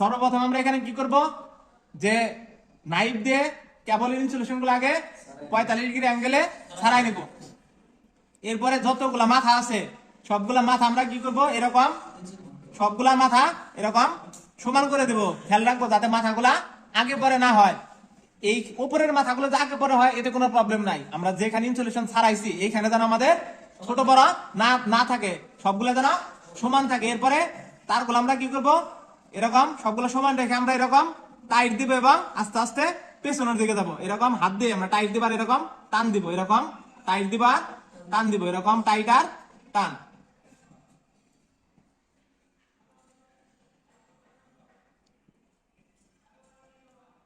সর্বপ্রথম আমরা এখানে কি করব? যে নাইফ দিয়ে কেবল ইনসুলেশনগুলো আগে পঁয়তাল্লিশ ডিগ্রি অ্যাঙ্গেলে ছাড়াই নেব। এরপরে যতগুলা মাথা আছে, সবগুলা মাথা আমরা কি করব? এরকম সবগুলা মাথা এরকম সমান করে দেব। খেয়াল রাখব যাতে মাথাগুলা আগে পরে না হয়। এই উপরের মাথাগুলো যে আগে পরে হয়, এতে কোনো প্রবলেম নাই। আমরা যেখানে ইনসুলেশন ছাড়াইছি, এইখানে যেন আমাদের ছোট বড় না না থাকে, সবগুলো যেন সমান থাকে। এরপরে তারগুলো আমরা কি করব? এরকম, সবগুলো সমান রেখে আমরা এরকম টাইট দিব এবং আস্তে আস্তে পেছনের দিকে যাব। এরকম হাত দিয়ে আমরা টাইট দিবার এরকম টান দিব। এরকম টাইট দিবা টান দিব। এরকম টাইট আর টান।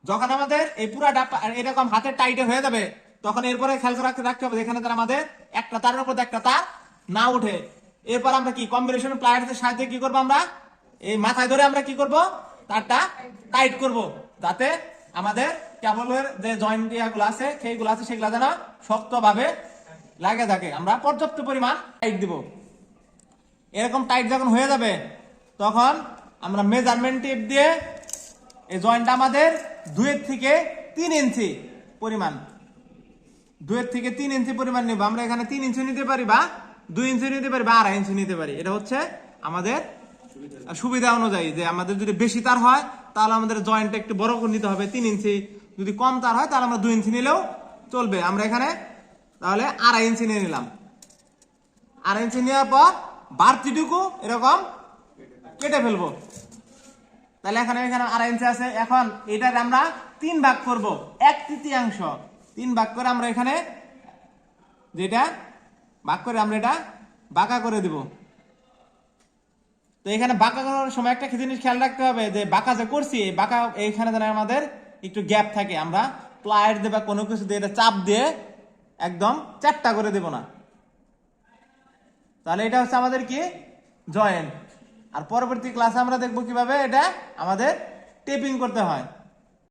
যখন আমাদের এই পুরাটা এরকম হাতে টাইটে হয়ে যাবে, তখন এরপরে খেয়াল রাখতে রাখতে হবে যেখানে তার আমাদের একটা তারের উপর একটা তার না উঠে এরপর আমরা কি কম্বিনেশন প্লায়ারের সাহায্যে কি করব আমরা? এই মাথায় ধরে আমরা কি করব? তারটা টাইট করব, যাতে আমাদের কেবলের যে জয়েন্ট ইয়াগুলো আছে, সেইগুলো আছে, সেগুলো যেন শক্তভাবে লাগে থাকে। আমরা পর্যাপ্ত পরিমাণ টাইট দিব। এরকম টাইট যখন হয়ে যাবে, তখন আমরা মেজারমেন্ট টেপ দিয়ে এই জয়েন্টটা আমাদের দুয়ের থেকে তিন ইঞ্চি পরিমাণ, দুয়ের থেকে তিন ইঞ্চি পরিমাণ নেব। আমরা এখানে তিন ইঞ্চি নিতে পারি বা দুই ইঞ্চি নিতে পারি বা আড়াই ইঞ্চি নিতে পারি। এটা হচ্ছে আমাদের সুবিধা অনুযায়ী যে আমাদের যদি বেশি তার হয়, তাহলে আমাদের জয়েন্টটা একটু বড় করে নিতে হবে, তিন ইঞ্চি। যদি কম তার হয়, তাহলে আমরা দুই ইঞ্চি নিলেও চলবে। আমরা এখানে তাহলে আড়াই ইঞ্চি নিয়ে নিলাম। আড়াই ইঞ্চি নেওয়ার পর বাড়তিটুকু এরকম কেটে ফেলব। তাহলে এখানে এখানে আড়াই ইঞ্চি আছে। এখন এটার আমরা তিন ভাগ করব। এক তৃতীয়াংশ। তিন ভাগ করে আমরা এখানে যেটা ভাগ করে আমরা এটা বাঁকা করে দিব। তো এখানে বাঁকা করার সময় একটা জিনিস খেয়াল রাখতে হবে যে বাঁকা যে করছি, বাঁকা এইখানে যেন আমাদের একটু গ্যাপ থাকে আমরা। প্লায়ার দিয়ে বা কোনো কিছু দিয়ে এটা চাপ দিয়ে একদম চারটা করে দেব না। তাহলে এটা হচ্ছে আমাদের কি? জয়েন্ট। আর পরবর্তী ক্লাসে আমরা দেখব কীভাবে এটা আমাদের টেপিং করতে হয়।